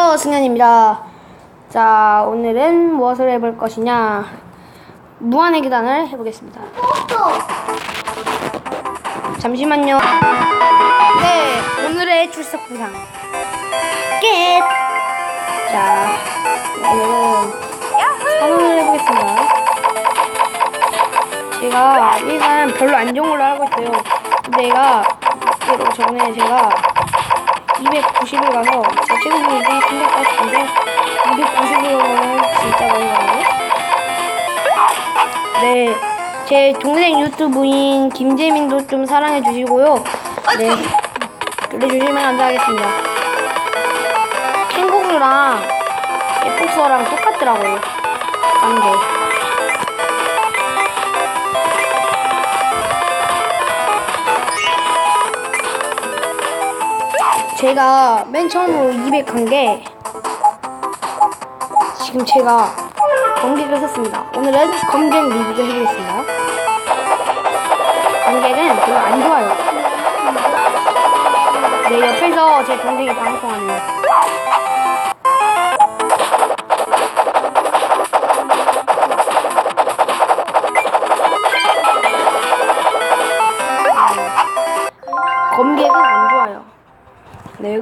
어, 승현입니다. 자, 오늘은 무엇을 해볼 것이냐. 무한의 계단을 해보겠습니다. 잠시만요. 네, 오늘의 출석 부상. 끝! 자, 오늘은 선언을 해보겠습니다. 제가 일단 별로 안 좋은 걸로 알고 있어요. 근데 얘가, 전에 제가 290을 가서 제 최근 중에 380인데 290으로는 진짜 많이 가요. 네, 제 동생 유튜브인 김재민도 좀 사랑해 주시고요. 네, 그래주시면 감사하겠습니다. 캥거루랑 에폭서랑 똑같더라고요. 관계. 제가 맨 처음으로 200간게 지금 제가 검객을 썼습니다. 오늘은 검객 리뷰를 해보겠습니다. 검객은 별로 안 좋아요. 네, 옆에서 제 동생이 방송하네요.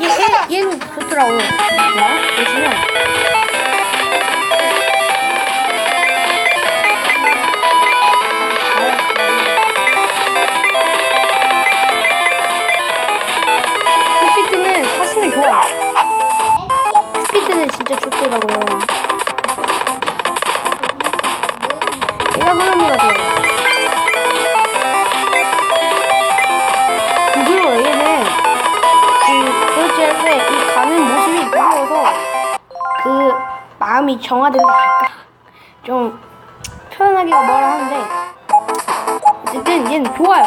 얘. 얘, 얘 얘 는 좋더라고. 자 보시면 스피드는 사실은 좋아. 스피드는 진짜 좋더라고요. 얘가 그런거가 돼요. 마음이 정화된다 할까? 좀, 표현하기가 뭐라 하는데, 어쨌든 얘는 좋아요.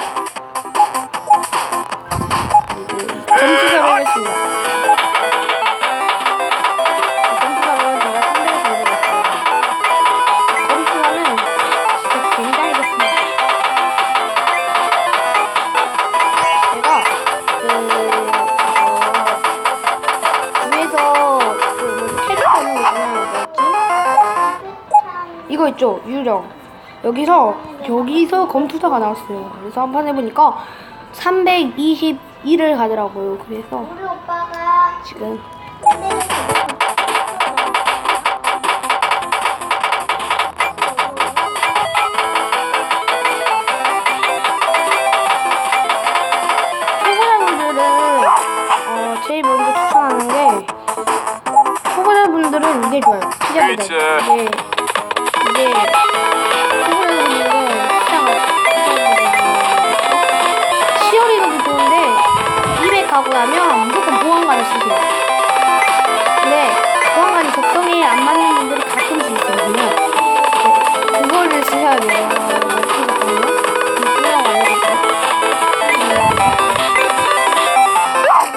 점수를 이거 있죠 유령. 여기서 여기서 검투사가 나왔어요. 그래서 한판 해보니까 321을 가더라고요. 그래서 우리 오빠가 지금 초보자분들은 어, 제일 먼저 추천하는 게 초보자분들은 이게 좋아요. 피자 배달. 일제. 이게 이게 초보자분들은 시장을 시어리도 좋은데 200 가고 나면 무조건 보안관을 쓰세요. 근데 보안관이 적성에 안 맞는 분들이 가끔씩 있거든요. 네, 그거를 쓰셔야 돼요.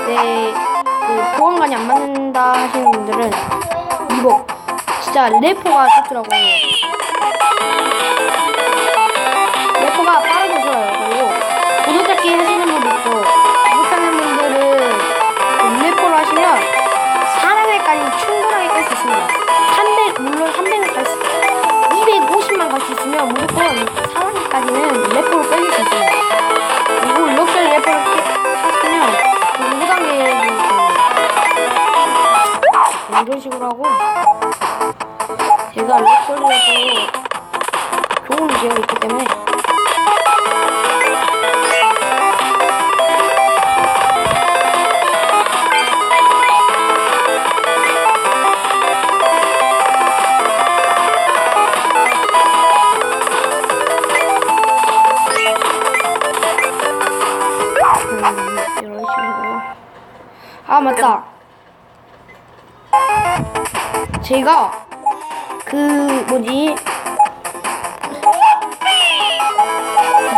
네, 그 보안관이 안 맞는다 하시는 분들은 이거 진짜 레포가 좋더라고요. 이런 식으로 하고 제가 렉소리에도 좋은 기회가 있기 때문에 음, 아 맞다. 제가 그 뭐지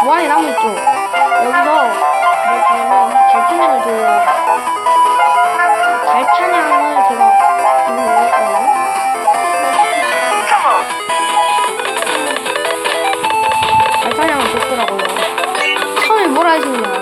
무한의 나무 있죠. 여기서 뭐냐면 달타냥을 줘요. 달타냥을 제가 이거 먹었거든요. 달타냥을 줬더라고요. 처음에 뭐라 하시는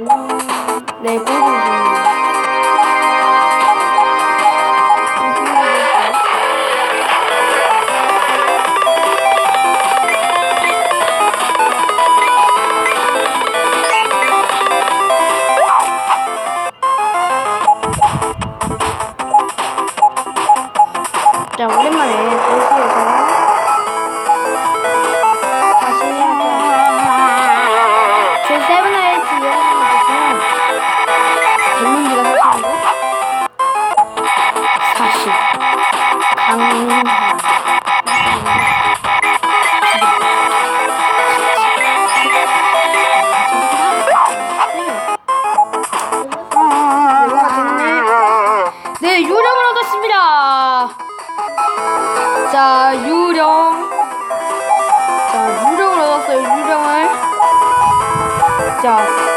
뭘 주냐면 자, 유령. 자, 유령을 얻었어요, 유령을. 자.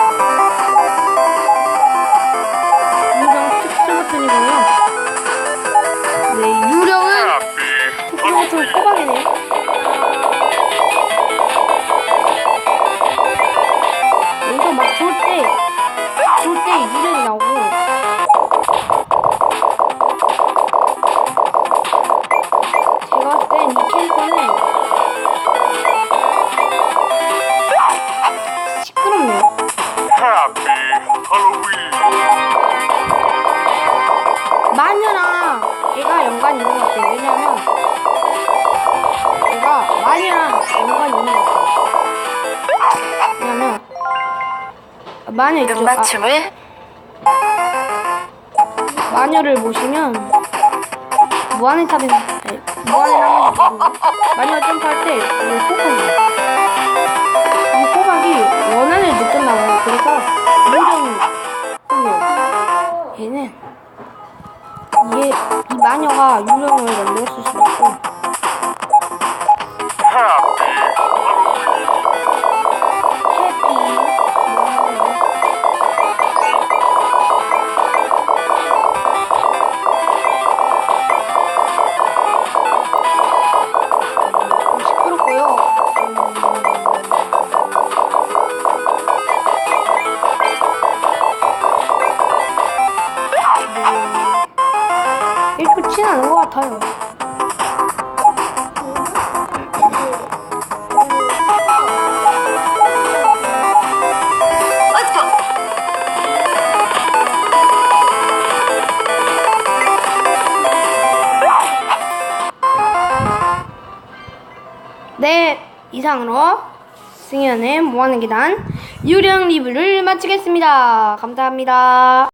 마녀 있죠? 아, 금박춤을 마녀를 보시면 무한의 탑에 아니, 무한의 있거든요. 마녀가 점프할 때 이게 호박이에요. 이 호박이 원한을 느꼈나 봐요. 그래서 요령이 생겨요. 얘는 얘, 이 마녀가 유령을 만들었을 수도 같아요. 네, 이상으로 승현의 모아는 계단 유령 리뷰를 마치겠습니다. 감사합니다.